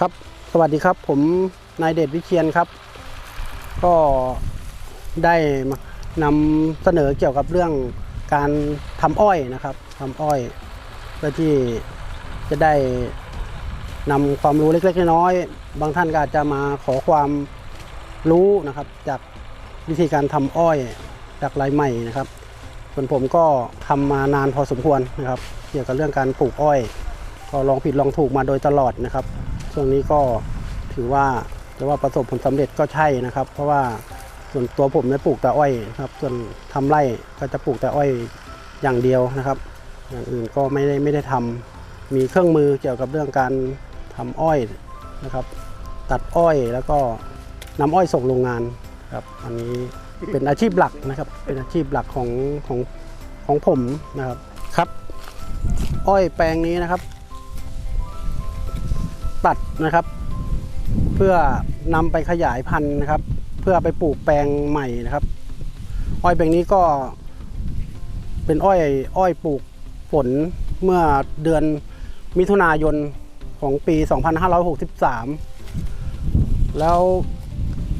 ครับ สวัสดีครับผมนายเดชวิเชียนครับ ก็ได้นำเสนอเกี่ยวกับเรื่องการทำอ้อยนะครับทำอ้อย เพื่อที่จะได้นำความรู้เล็กๆน้อยๆบางท่านก็อาจจะมาขอความรู้นะครับ จากวิธีการทำอ้อยจากรายใหม่นะครับ ส่วนผมก็ทำมานานพอสมควรนะครับ เกี่ยวกับเรื่องการปลูกอ้อย ก็ลองผิดลองถูกมาโดยตลอดนะครับ ช่วงนี้ก็ถือว่าจะว่าประสบผลสำเร็จก็ใช่นะครับ เพราะว่าส่วนตัวผมเนี่ยปลูกแต่อ้อยนะครับ ส่วนทำไร่ก็จะปลูกแต่อ้อยอย่างเดียวนะครับ อย่างอื่นก็ไม่ได้ไม่ได้ทำมีเครื่องมือเกี่ยวกับเรื่องการทำอ้อยนะครับ ตัดอ้อยแล้วก็นำอ้อยส่งโรงงานครับ อันนี้เป็นอาชีพหลักนะครับ เป็นอาชีพหลักของของของผมนะครับครับ อ้อยแปลงนี้นะครับ ตัดนะครับ เพื่อนำไปขยายพันธุ์นะครับ เพื่อไปปลูกแปลงใหม่นะครับ อ้อยแปลงนี้ก็เป็นอ้อยอ้อยปลูกฝนเมื่อเดือนมิถุนายนของปี 2563 แล้ว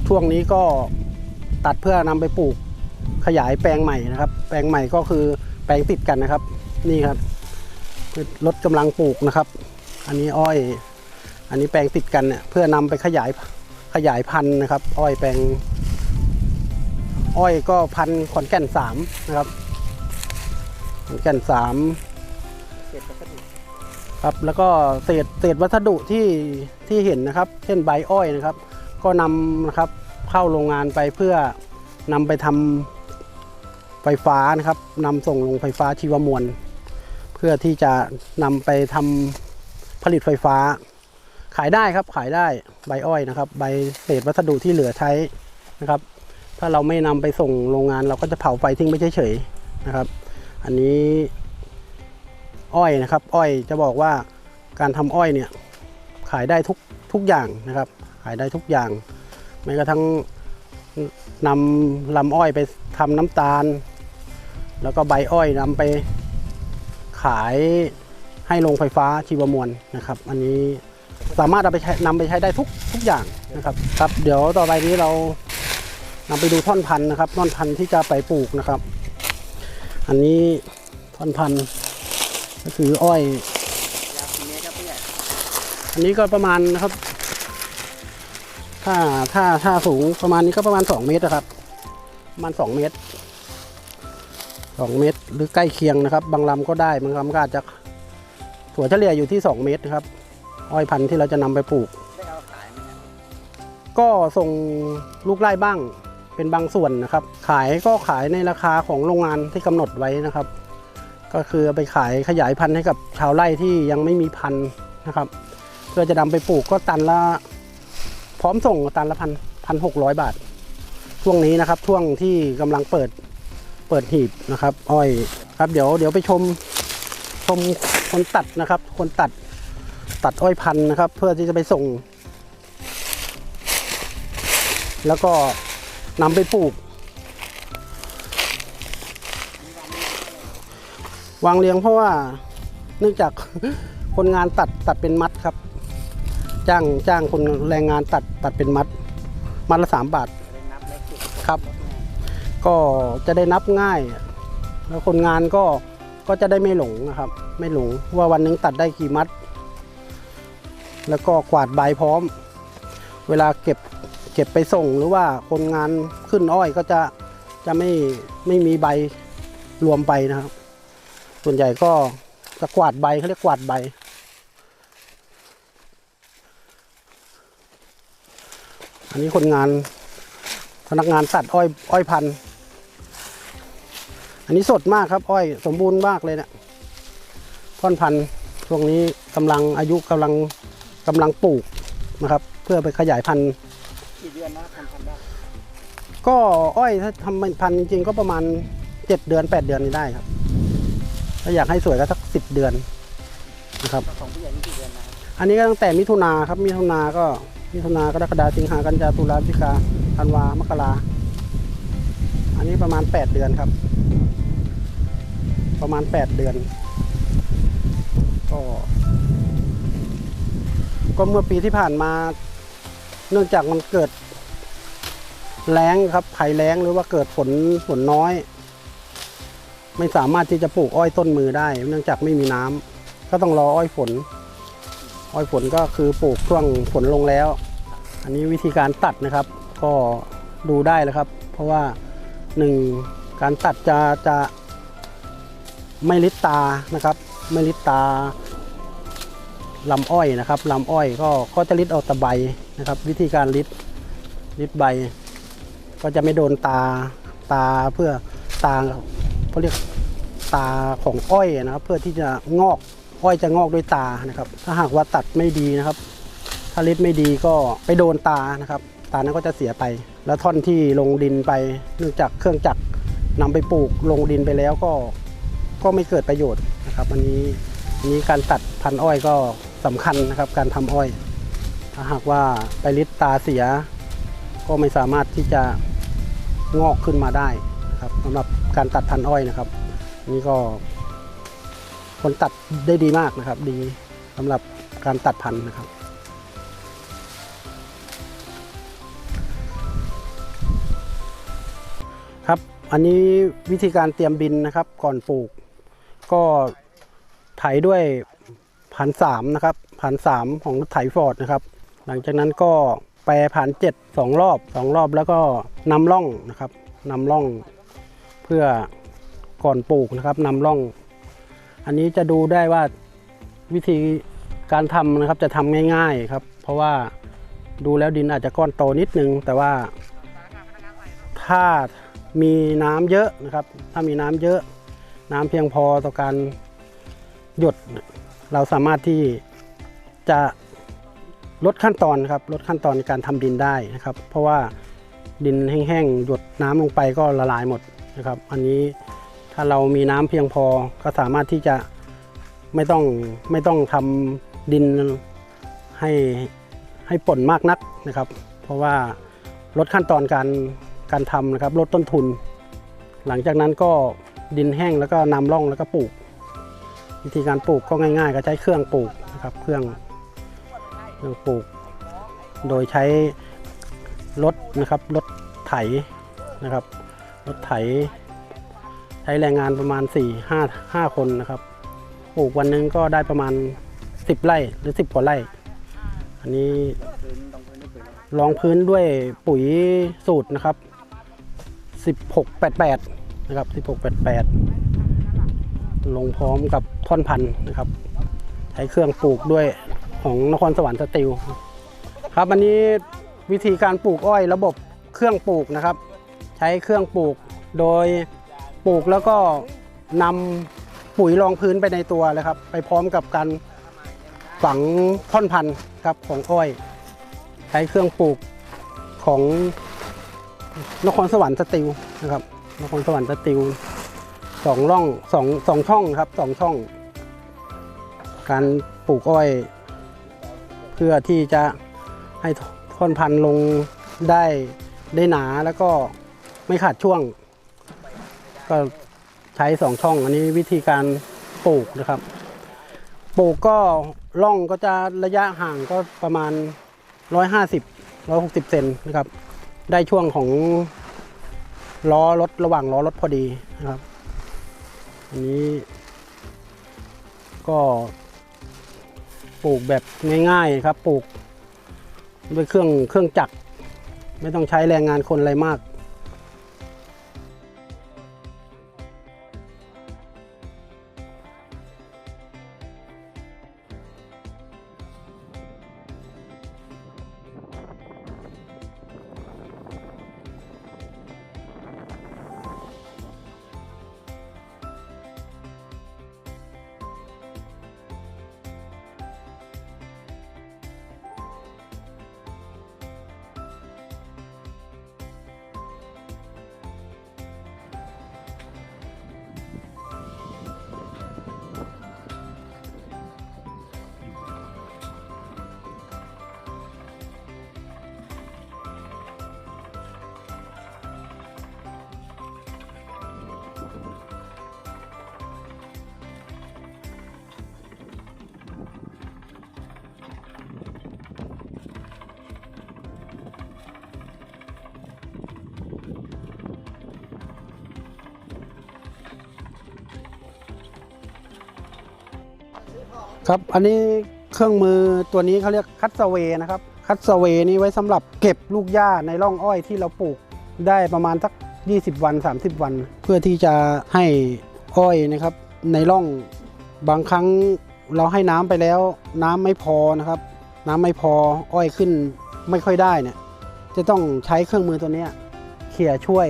ช่วงนี้ก็ตัดเพื่อนำไปปลูกขยายแปลงใหม่นะครับ แปลงใหม่ก็คือแปลงติดกันนะครับ นี่ครับรถกำลังปลูกนะครับ อันนี้อ้อย อันนี้แปลงติดกันเนี่ยเพื่อนำไปขยายขยายพันธุ์นะครับ อ้อยแปลง อ้อยก็พันธุ์ขอนแก่นสามนะครับขอนแก่นสามครับแล้วก็เศษเศษวัสดุที่ที่เห็นนะครับ เช่นใบอ้อยนะครับ ก็นำนะครับเข้าโรงงานไปเพื่อนำไปทำไฟฟ้านะครับนำส่งลงไฟฟ้าชีวมวล เพื่อที่จะนำไปทำผลิตไฟฟ้า ขายได้ครับขายได้ใบอ้อยนะครับ ใบเศษวัสดุที่เหลือใช้นะครับ ถ้าเราไม่นำไปส่งโรงงานเราก็จะเผาไฟทิ้งไม่เฉยๆนะครับ อันนี้อ้อยนะครับ อ้อยจะบอกว่าการทำอ้อยเนี่ยขายได้ทุกทุกอย่างนะครับ ขายได้ทุกอย่างแม้กระทั่งนำลำอ้อยไปทำน้ำตาล แล้วก็ใบอ้อยนำไปขายให้โรงไฟฟ้าชีวมวลนะครับ อันนี้ สามารถเอาไปใช้นำไปใช้ได้ทุกทุกอย่างนะครับครับ เดี๋ยวต่อไปนี้เรานำไปดูท่อนพันธุ์นะครับท่อนพันธุ์ที่จะไปปลูกนะครับ อันนี้ท่อนพันธุ์ก็คืออ้อย อันนี้ก็ประมาณนะครับ ถ้าถ้าถ้าสูงประมาณนี้ก็ประมาณ 2 เมตรนะครับประมาณ 2 เมตร 2 เมตร หรือใกล้เคียงนะครับ บางลำก็ได้บางลำก็อาจจะถั่วเฉลี่ยอยู่ที่ 2 เมตรนะครับ อ้อยพันธุ์ที่เราจะนำไปปลูก ก็ส่งลูกไร่บ้างเป็นบางส่วนนะครับ ขายก็ขายในราคาของโรงงานที่กำหนดไว้นะครับ ก็คือเอาไปขายขยายพันธุ์ให้กับชาวไร่ที่ยังไม่มีพันธุ์นะครับ เพื่อจะนำไปปลูกก็ตันละพร้อมส่งตันละพันพันหกร้อยบาท ช่วงนี้นะครับช่วงที่กำลังเปิดเปิดหีบนะครับ อ้อยครับ เดี๋ยวเดี๋ยวไปชมชมคนตัดนะครับ คนตัด ตัดอ้อยพันธุ์นะครับ เพื่อที่จะไปส่ง แล้วก็นำไปปลูก วางเรียงเพราะว่าเนื่องจากคนงานตัดตัดเป็นมัดครับ จ้างจ้างคนแรงงานตัดตัดเป็นมัด มัดละสามบาทครับ ก็จะได้นับง่าย แล้วคนงานก็ก็จะได้ไม่หลงนะครับ ไม่หลงว่าวันหนึงตัดได้กี่มัด แล้วก็กวาดใบพร้อม เวลาเก็บเก็บไปส่งหรือว่าคนงานขึ้นอ้อยก็จะจะไม่ไม่มีใบรวมไปนะครับ ส่วนใหญ่ก็จะกวาดใบเขาเรียกกวาดใบ อันนี้คนงานพนักงานตัดอ้อยอ้อยพันธุ์อันนี้สดมากครับ อ้อยสมบูรณ์มากเลยเนะี่ยท่อนพันธุ์ช่วงนี้กำลังอายุกำลัง กำลังปลูกนะครับ เพื่อไปขยายพันธุ์กี่เดือนนะทำพันธุ์ได้ก็อ้อยถ้าทำพันธุ์จริงๆก็ประมาณเจ็ดเดือนแปดเดือนนี้ได้ครับ ถ้าอยากให้สวยก็สักสิบเดือนนะครับ ของผู้ใหญ่นี่กี่เดือนนะครับอันนี้ก็ตั้งแต่มิถุนาครับมิถุนาก็มิถุนากรกฎาสิงหากันยาตุลาพฤศจิกาธันวามกราอันนี้ประมาณแปดเดือนครับ ประมาณแปดเดือน ก็ ก็เมื่อปีที่ผ่านมา เนื่องจากมันเกิดแล้งครับภัยแล้งหรือว่าเกิดฝนฝนน้อย ไม่สามารถที่จะปลูกอ้อยต้นมือได้ เนื่องจากไม่มีน้ำก็ต้องรออ้อยฝน อ้อยฝนก็คือปลูกช่วงฝนลงแล้ว อันนี้วิธีการตัดนะครับ ก็ดูได้แล้วครับ เพราะว่าหนึ่งการตัดจะจะไม่ลิดตานะครับ ไม่ลิดตา ลำอ้อยนะครับลำอ้อยก็ก็จะลิดเอาแตะใบนะครับ วิธีการลิดลิดใบ ก็จะไม่โดนตาตาเพื่อตาเขาเรียกตาของอ้อยนะครับ เพื่อที่จะงอกอ้อยจะงอกด้วยตานะครับ ถ้าหากว่าตัดไม่ดีนะครับ ถ้าลิดไม่ดีก็ไปโดนตานะครับ ตานั้นก็จะเสียไป แล้วท่อนที่ลงดินไปเนื่องจากเครื่องจักรนำไปปลูกลงดินไปแล้วก็ก็ไม่เกิดประโยชน์นะครับอันนี้นี้การตัดพันอ้อยก็ สำคัญนะครับการทำอ้อย ถ้าหากว่าไปลิดตาเสีย ก็ไม่สามารถที่จะงอกขึ้นมาได้นะครับสำหรับการตัดพันอ้อยนะครับ นี่ก็คนตัดได้ดีมากนะครับ ดีสำหรับการตัดพันธุ์นะครับครับ อันนี้วิธีการเตรียมดินนะครับก่อนปลูก ก็ไถด้วย พันสามนะครับพันสามของรถไถฟอร์ดนะครับ หลังจากนั้นก็แปรผ่านเจ็ดสองรอบสองรอบแล้วก็นำร่องนะครับนำร่องเพื่อก่อนปลูกนะครับนำร่อง อันนี้จะดูได้ว่าวิธีการทำนะครับจะทำง่าย ๆครับ เพราะว่าดูแล้วดินอาจจะก้อนโตนิดนึง แต่ว่าถ้ามีน้ำเยอะนะครับ ถ้ามีน้ำเยอะ น้ำเพียงพอต่อการหยด เราสามารถที่จะลดขั้นตอนครับลดขั้นตอนในการทำดินได้นะครับ เพราะว่าดินแห้งๆหยดน้ำลงไปก็ละลายหมดนะครับอันนี้ถ้าเรามีน้ำเพียงพอก็สามารถที่จะไม่ต้องไม่ต้องทำดินให้ให้ป่นมากนักนะครับ เพราะว่าลดขั้นตอนการการทำนะครับลดต้นทุน หลังจากนั้นก็ดินแห้งแล้วก็นำร่องแล้วก็ปลูก วิธีการปลูกก็ง่าย ๆ ก็ใช้เครื่องปลูกนะครับเครื่องเครื่องปลูก โดยใช้รถนะครับรถไถนะครับรถไถ ใช้แรงงานประมาณ 4 5 5 คนนะครับปลูกวันนึงก็ได้ประมาณ 10 ไร่หรือ 10กว่าไร่ อันนี้รงพื้นนี่พื้นรองพื้นด้วยปุ๋ยสูตรนะครับ 1688 นะครับ 1688 ลงพร้อมกับท่อนพันธุ์นะครับ ใช้เครื่องปลูกด้วยของนครสวรรค์สติลครับอันนี้วิธีการปลูกอ้อยระบบเครื่องปลูกนะครับ ใช้เครื่องปลูกโดยปลูกแล้วก็นำปุ๋ยรองพื้นไปในตัวเลยครับ ไปพร้อมกับการฝังท่อนพันธุ์ครับของอ้อย ใช้เครื่องปลูกของนครสวรรค์สติลนะครับนครสวรรค์สติล สองร่องสองสองช่องครับสองช่อง การปลูกอ้อย เพื่อที่จะให้ท่อนพันธุ์ลงได้ได้หนาแล้วก็ไม่ขาดช่วง ก็ใช้สองช่อง อันนี้วิธีการปลูกนะครับ ปลูกก็ร่องก็จะระยะห่างก็ประมาณ 150 160 เซนนะครับ ได้ช่วงของล้อรถระหว่างล้อรถพอดีนะครับ อันนี้ก็ปลูกแบบง่ายๆครับ ปลูกด้วยเครื่องเครื่องจักร ไม่ต้องใช้แรงงานคนอะไรมาก ครับ อันนี้เครื่องมือตัวนี้เขาเรียกคัตสเวนะครับ คัตสเวนี้ไว้สำหรับเก็บลูกหญ้าในร่องอ้อยที่เราปลูกได้ประมาณสัก 20 วัน 30 วัน เพื่อที่จะให้อ้อยนะครับ ในร่องบางครั้งเราให้น้ำไปแล้ว น้ำไม่พอนะครับ น้ำไม่พออ้อยขึ้นไม่ค่อยได้เนี่ยจะต้องใช้เครื่องมือตัวนี้เขี่ยช่วย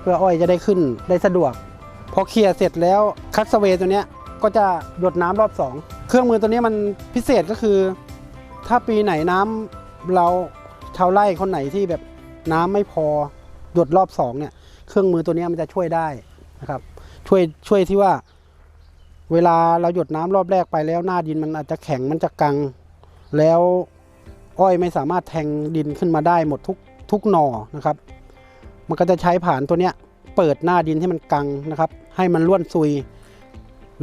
เพื่ออ้อยจะได้ขึ้นได้สะดวกพอเคลียเสร็จแล้วคัตสเวย์ตัวเนี้ย ก็จะหยดน้ำรอบสองเครื่องมือตัวนี้มันพิเศษก็คือ ถ้าปีไหนน้ำเราชาวไร่คนไหนที่แบบน้ำไม่พอหยดรอบสองเนี่ยเครื่องมือตัวนี้มันจะช่วยได้นะครับ ช่วยช่วยที่ว่า เวลาเราหยดน้ำรอบแรกไปแล้วหน้าดินมันอาจจะแข็งมันจะกัง แล้วอ้อยไม่สามารถแทงดินขึ้นมาได้หมดทุกทุกหน่อนะครับ มันก็จะใช้ผ่านตัวเนี้ยเปิดหน้าดินให้มันกังนะครับ ให้มันร่วนซุย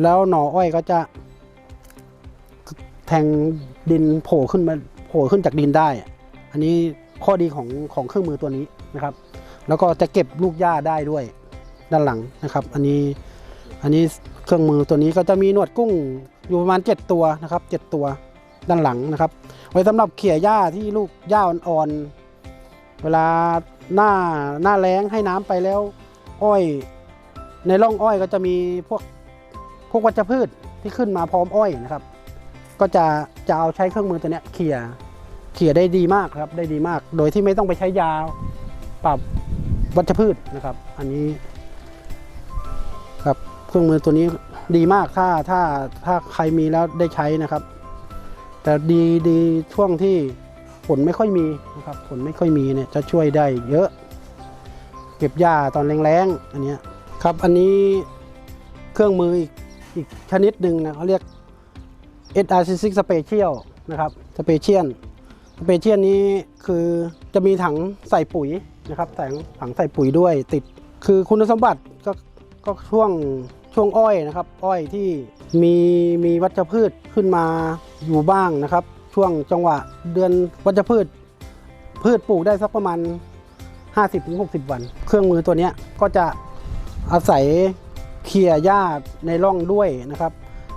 แล้วหน่ออ้อยก็จะแทงดินโผล่ขึ้นมาโผล่ขึ้นจากดินได้ อันนี้ข้อดีของของเครื่องมือตัวนี้นะครับ แล้วก็จะเก็บลูกหญ้าได้ด้วยด้านหลังนะครับ อันนี้อันนี้เครื่องมือตัวนี้ก็จะมีหนวดกุ้งอยู่ประมาณ 7 ตัวนะครับ 7 ตัวด้านหลังนะครับ ไว้สำหรับเขี่ยหญ้าที่ลูกหญ้าอ่อนๆเวลาหน้าหน้าแล้งให้น้ำไปแล้ว อ้อย ในร่องอ้อยก็จะมีพวก พวกวัชพืชที่ขึ้นมาพร้อมอ้อยนะครับ ก็จะจะเอาใช้เครื่องมือตัวเนี้ยเขี่ยเขี่ยได้ดีมากครับได้ดีมาก โดยที่ไม่ต้องไปใช้ยาปรับวัชพืชนะครับ อันนี้ครับเครื่องมือตัวนี้ดีมากถ้าถ้าถ้าใครมีแล้วได้ใช้นะครับ แต่ดีดีช่วงที่ฝนไม่ค่อยมีนะครับฝนไม่ค่อยมีเนี่ยจะช่วยได้เยอะ เก็บหญ้าตอนแรงๆอันนี้ครับอันนี้เครื่องมืออีก อีกชนิดหนึ่งนะเขาเรียก SR66 Special นะครับ Special Special นี้คือจะมีถังใส่ปุ๋ยนะครับถังถังใส่ปุ๋ยด้วยติด คือคุณสมบัติก็ก็ช่วงช่วงอ้อยนะครับ อ้อยที่มีมีวัชพืชขึ้นมาอยู่บ้างนะครับ ช่วงจังหวะเดือนวัชพืช พืชปลูกได้สักประมาณ 50-60 วัน เครื่องมือตัวนี้ก็จะอาศัย เคลียร์หญ้าในร่องด้วยนะครับ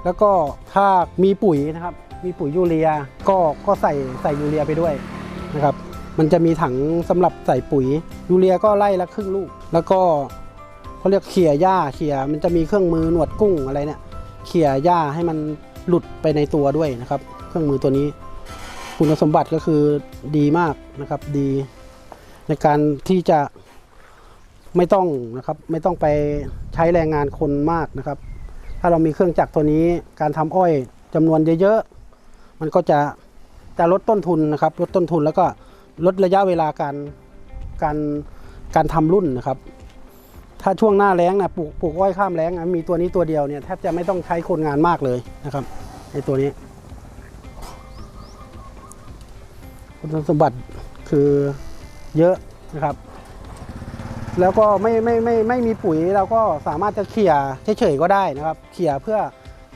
แล้วก็ถ้ามีปุ๋ยนะครับ มีปุ๋ยยูเรียก็ก็ใส่ใส่ยูเรียไปด้วยนะครับ มันจะมีถังสำหรับใส่ปุ๋ยยูเรียก็ไล่ละครึ่งลูก แล้วก็เขาเรียกเขี่ยหญ้าเขี่ยมันจะมีเครื่องมือหนวดกุ้งอะไรเนี่ยเขี่ยหญ้าให้มันหลุดไปในตัวด้วยนะครับ เครื่องมือตัวนี้ คุณสมบัติก็คือดีมากนะครับดี ในการที่จะ ไม่ต้องนะครับไม่ต้องไปใช้แรงงานคนมากนะครับ ถ้าเรามีเครื่องจักรตัวนี้การทำอ้อยจำนวนเยอะๆมันก็จะจะลดต้นทุนนะครับ ลดต้นทุนแล้วก็ลดระยะเวลาการการการทำรุ่นนะครับ ถ้าช่วงหน้าแล้งนะปลูกปลูกอ้อยข้ามแล้งนะมีตัวนี้ตัวเดียวเนี่ยแทบจะไม่ต้องใช้คนงานมากเลยนะครับในตัวนี้คุณสมบัติคือเยอะนะครับ แล้วก็ไม่ไม่ไม่ไม่มีปุ๋ยเราก็สามารถจะเขี่ยเฉยๆก็ได้นะครับเขี่ยเพื่อ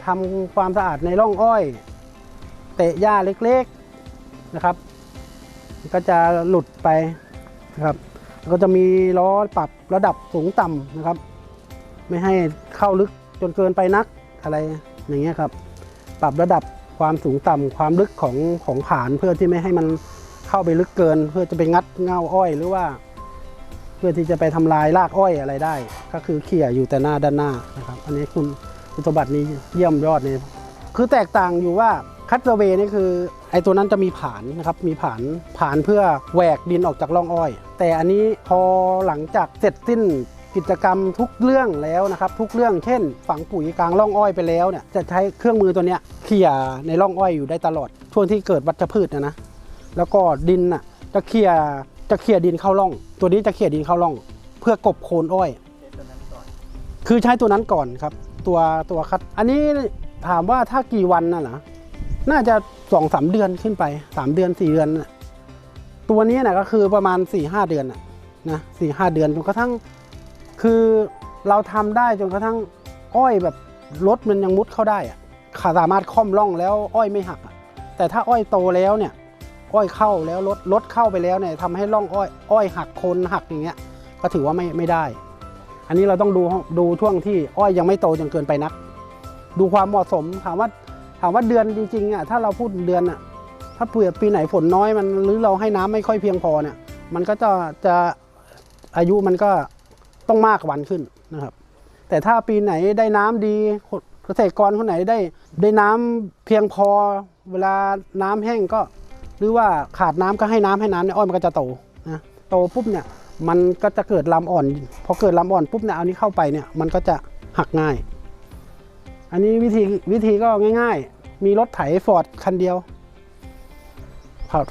ทำความสะอาดในร่องอ้อย เตะหญ้าเล็กๆนะครับ ก็จะหลุดไปนะครับแล้วก็จะมีล้อปรับระดับสูงต่ำนะครับ ไม่ให้เข้าลึกจนเกินไปนักอะไรอย่างเงี้ยครับ ปรับระดับความสูงต่ำความลึกของของผานเพื่อที่ไม่ให้มันเข้าไปลึกเกิน เพื่อจะไปงัดเงาอ้อยหรือว่า เพื่อที่จะไปทำลายรากอ้อยอะไรได้ ก็คือเขี่ยอยู่แต่หน้าด้านหน้านะครับอันนี้คุณคุณสมบัตินี้เยี่ยมยอดเลยคือแตกต่างอยู่ว่าคัตเตเวย์นี่คือไอ้ตัวนั้นจะมีผานนะครับมีผานผานเพื่อแหวกดินออกจากร่องอ้อย แต่อันนี้พอหลังจากเสร็จสิ้นกิจกรรมทุกเรื่องแล้วนะครับทุกเรื่องเช่น ฝังปุ๋ยกลางร่องอ้อยไปแล้วเนี่ยจะใช้เครื่องมือตัวเนี้ยเขี่ยในร่องอ้อยอยู่ได้ตลอด ช่วงที่เกิดวัชพืชนะนะแล้วก็ดินน่ะจะเคลีย จะเคลียดินเข้าร่อง ตัวนี้จะเคลียดินเข้าร่อง เพื่อกบโคนอ้อยเทสตัวนั้นก่อนคือใช้ตัวนั้นก่อนครับ ตัวตัวคัด อันนี้ถามว่าถ้ากี่วันน่ะนะน่าจะสองสามเดือนขึ้นไปสามเดือนสี่เดือน ตัวนี้นะก็คือประมาณสี่ห้าเดือนนะสี่ห้าเดือนจนกระทั่ง คือเราทำได้จนกระทั่งอ้อยแบบรถมันยังมุดเข้าได้อะขาสามารถค่อมร่องแล้วอ้อยไม่หัก แต่ถ้าอ้อยโตแล้วเนี่ย อ้อยเข้าแล้วรถรถเข้าไปแล้วเนี่ยทำให้ร่องอ้อยอ้อยหักคนหักอย่างเงี้ยก็ถือว่าไม่ไม่ได้ อันนี้เราต้องดูดูช่วงที่อ้อยยังไม่โตจนเกินไปนัก ดูความเหมาะสมถามว่าถามว่าเดือนจริงๆอะถ้าเราพูดเดือนอะถ้าเผื่อปีไหนฝนน้อยมันหรือเราให้น้ำไม่ค่อยเพียงพอเนี่ย มันก็จะจะอายุมันก็ต้องมากวันขึ้นนะครับ แต่ถ้าปีไหนได้น้ำดีเกษตรกรคนไหนได้ได้น้ำเพียงพอ เวลาน้ำแห้งก็ หรือว่าขาดน้ำก็ให้น้ำให้น้ำเนี่ยอ้อยมันก็จะโตนะโตปุ๊บเนี่ยมันก็จะเกิดลำอ่อน พอเกิดลำอ่อนปุ๊บเนี่ยเอานี้เข้าไปเนี่ยมันก็จะหักง่าย อันนี้วิธีวิธีก็ง่าย ๆ มีรถไถฟอร์ดคันเดียว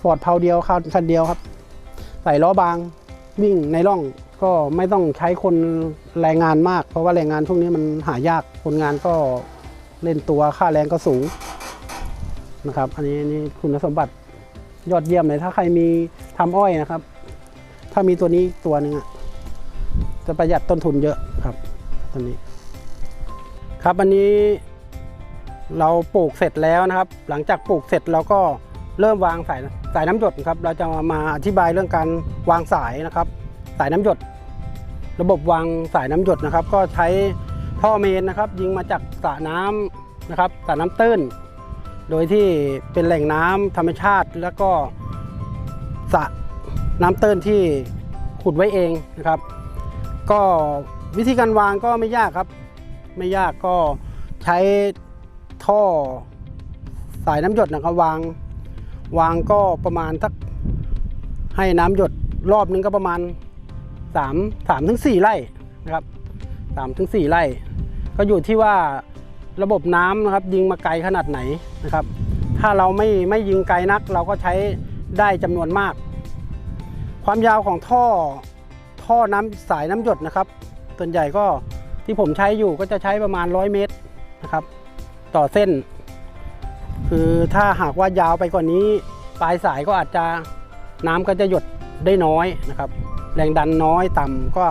ฟอร์ดเพาเดียวคันเดียวครับ ใส่ล้อบางวิ่งในร่องก็ไม่ต้องใช้คนแรงงานมาก เพราะว่าแรงงานพวกนี้มันหายากคนงานก็เล่นตัวค่าแรงก็สูงนะครับ อันนี้นี่คุณสมบัติ ยอดเยี่ยมเลยถ้าใครมีทำอ้อยนะครับ ถ้ามีตัวนี้ตัวหนึ่งอะจะประหยัดต้นทุนเยอะครับตัวนี้ ครับอันนี้เราปลูกเสร็จแล้วนะครับ หลังจากปลูกเสร็จเราก็เริ่มวางสายสายน้ำหยดครับ เราจะมาอธิบายเรื่องการวางสายนะครับ สายน้ำหยด ระบบวางสายน้ำหยดนะครับ ก็ใช้ท่อเมนนะครับ ยิงมาจากสระน้ำนะครับสระน้ำตื้น โดยที่เป็นแหล่งน้ำธรรมชาติ แล้วก็สระน้ำตื้นที่ขุดไว้เองนะครับ ก็วิธีการวางก็ไม่ยากครับ ไม่ยากก็ใช้ท่อสายน้ำหยดนะครับวางวางก็ประมาณสักให้น้ำหยดรอบนึงก็ประมาณ 3 3ถึง4ไร่นะครับ3ถึง4ไร่ ก็อยู่ที่ว่า ระบบน้ำนะครับยิงมาไกลขนาดไหนนะครับ ถ้าเราไม่ไม่ยิงไกลนัก เราก็ใช้ได้จำนวนมาก ความยาวของท่อท่อน้ำสายน้ำหยดนะครับ ส่วนใหญ่ก็ที่ผมใช้อยู่ก็จะใช้ประมาณ 100 เมตรนะครับ ต่อเส้น คือถ้าหากว่ายาวไปกว่านี้ ปลายสายก็อาจจะน้ำก็จะหยดได้น้อยนะครับ แรงดันน้อยต่ำก็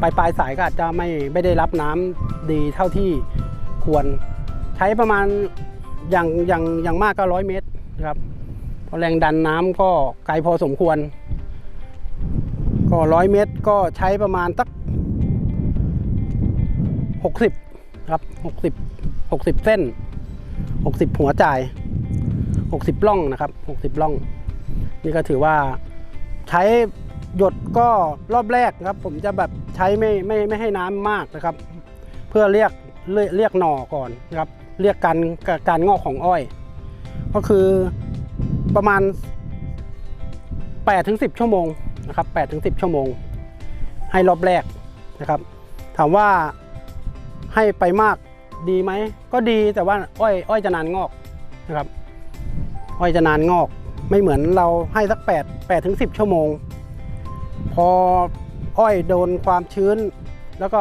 ปลายปลายสายก็อาจจะไม่ไม่ได้รับน้ำดีเท่าที่ควร ใช้ประมาณอย่างอย่างอย่างมากก็ร้อยเมตรนะครับเพราะแรงดันน้ำก็ไกลพอสมควร ก็ร้อยเมตรก็ใช้ประมาณสักหกสิบครับหกสิบหกสิบเส้นหกสิบหัวจ่ายหกสิบล่องนะครับหกสิบล่อง นี่ก็ถือว่าใช้หยดก็รอบแรกครับ ผมจะแบบใช้ไม่ไม่ไม่ให้น้ำมากนะครับ เพื่อเรียกเรียกเรียกหน่อก่อนนะครับ เรียกการการงอกของอ้อย ก็คือประมาณ8ถึง10 ชั่วโมงนะครับ8ถึง10 ชั่วโมง ให้รอบแรกนะครับ ถามว่าให้ไปมากดีไหม ก็ดีแต่ว่าอ้อยอ้อยจะนานงอกนะครับ อ้อยจะนานงอก ไม่เหมือนเราให้สัก8 8ถึง10 ชั่วโมง พออ้อยโดนความชื้น แล้วก็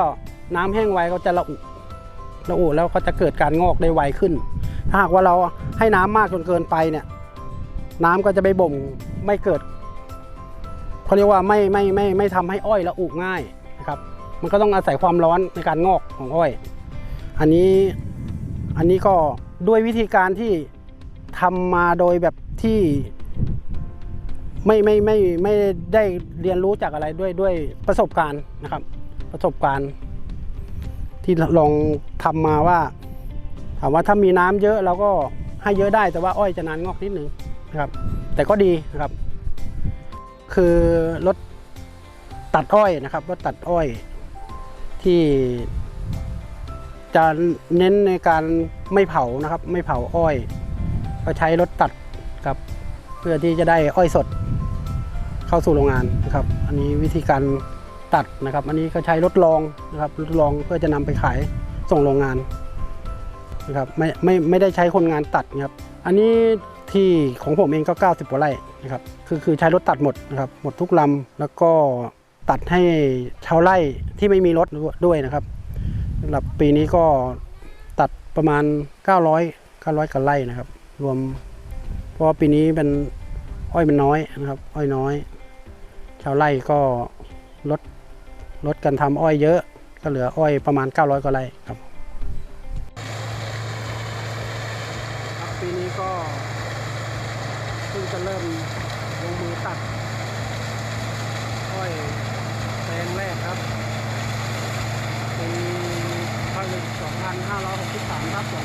น้ำแห้งไวก็จะระอุ ระอุแล้วก็จะเกิดการงอกได้ไวขึ้น ถ้าหากว่าเราให้น้ำมากจนเกินไปเนี่ย น้ำก็จะไปบ่มไม่เกิดเขาเรียกว่าไม่ไม่ไม่ไม่ทำให้อ้อยระอุง่ายนะครับ มันก็ต้องอาศัยความร้อนในการงอกของอ้อย อันนี้อันนี้ก็ด้วยวิธีการที่ทำมาโดยแบบที่ไม่ไม่ไม่ไม่ได้เรียนรู้จากอะไรด้วยด้วยประสบการณ์นะครับ ประสบการณ์ ที่ลองทำมาว่าถามว่าถ้ามีน้ำเยอะเราก็ให้เยอะได้แต่ว่าอ้อยจะนานงอกนิดนึงนะครับ แต่ก็ดีนะครับ คือรถตัดอ้อยนะครับรถตัดอ้อยที่จะเน้นในการไม่เผานะครับ ไม่เผาอ้อย ก็ใช้รถตัดครับ เพื่อที่จะได้อ้อยสดเข้าสู่โรงงานนะครับ อันนี้วิธีการ ตัดนะครับ อันนี้ก็ใช้รถรองนะครับรถรองเพื่อจะนำไปขายส่งโรงงานนะครับไม่ไม่ไม่ได้ใช้คนงานตัดนะครับ อันนี้ที่ของผมเองก็ 90กว่าไร่นะครับคือคือใช้รถตัดหมดนะครับหมดทุกลำแล้วก็ตัดให้ชาวไร่ที่ไม่มีรถด้วยนะครับสำหรับปีนี้ก็ตัดประมาณ 900 900กว่าไร่นะครับ รวมเพราะปีนี้เป็นอ้อยมันน้อยนะครับ อ้อยน้อย ชาวไร่ก็ลด ลดการทำอ้อยเยอะ ก็เหลืออ้อยประมาณ 900กว่าไร่ครับปีนี้ก็เพิ่งจะเริ่มลงมือตัดอ้อยแปลงแรกครับปีพัศ2563ครับ2564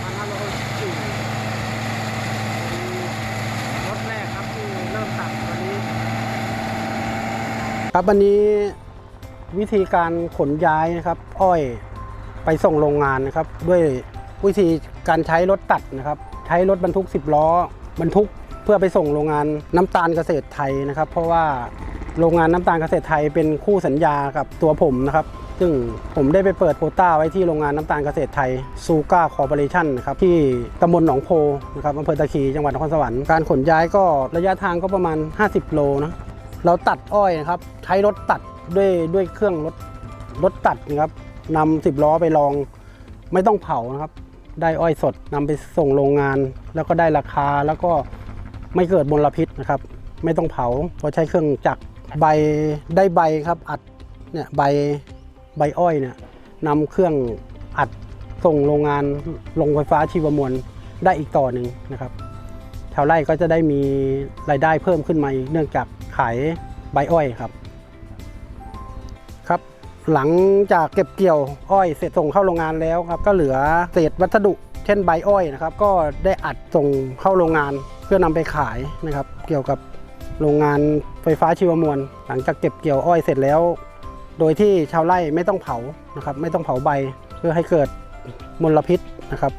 ปีรถแรกครับที่เริ่มตัดวันนี้ ครับวันนี้ วิธีการขนย้ายนะครับอ้อยไปส่งโรงงานนะครับ ด้วยวิธีการใช้รถตัดนะครับ ใช้รถบรรทุก 10 ล้อบรรทุกเพื่อไปส่งโรงงานน้ำตาลเกษตรไทยนะครับ เพราะว่าโรงงานน้ำตาลเกษตรไทยเป็นคู่สัญญากับตัวผมนะครับ ซึ่งผมได้ไปเปิดโคต้าไว้ที่โรงงานน้ำตาลเกษตรไทยซูก้าคอร์ปอเรชั่นนะครับที่ตำบลหนองโพนะครับอำเภอตะคีจังหวัดนครสวรรค์การขนย้ายก็ระยะทางก็ประมาณ 50 โลนะเราตัดอ้อยนะครับใช้รถตัด ด้วยด้วยเครื่องรถรถตัดนะครับนำสิบล้อไปลองไม่ต้องเผานะครับ ได้อ้อยสดนำไปส่งโรงงาน แล้วก็ได้ราคาแล้วก็ไม่เกิดมลพิษนะครับ ไม่ต้องเผาเพราะใช้เครื่องจักรใบได้ใบครับอัดเนี่ยใบใบอ้อยเนี่ยนำเครื่องอัดส่งโรงงานโรงไฟฟ้าชีวมวลได้อีกต่อหนึ่งนะครับ ชาวไร่ก็จะได้มีรายได้เพิ่มขึ้นมาเนื่องจากขายใบอ้อยครับ หลังจากเก็บเกี่ยวอ้อยเสร็จส่งเข้าโรงงานแล้วครับ ก็เหลือเศษวัสดุ เช่นใบอ้อยนะครับ ก็ได้อัดส่งเข้าโรงงานเพื่อนำไปขายนะครับ เกี่ยวกับโรงงานไฟฟ้าชีวมวล หลังจากเก็บเกี่ยวอ้อยเสร็จแล้ว โดยที่ชาวไร่ไม่ต้องเผานะครับ ไม่ต้องเผาใบเพื่อให้เกิดมลพิษนะครับ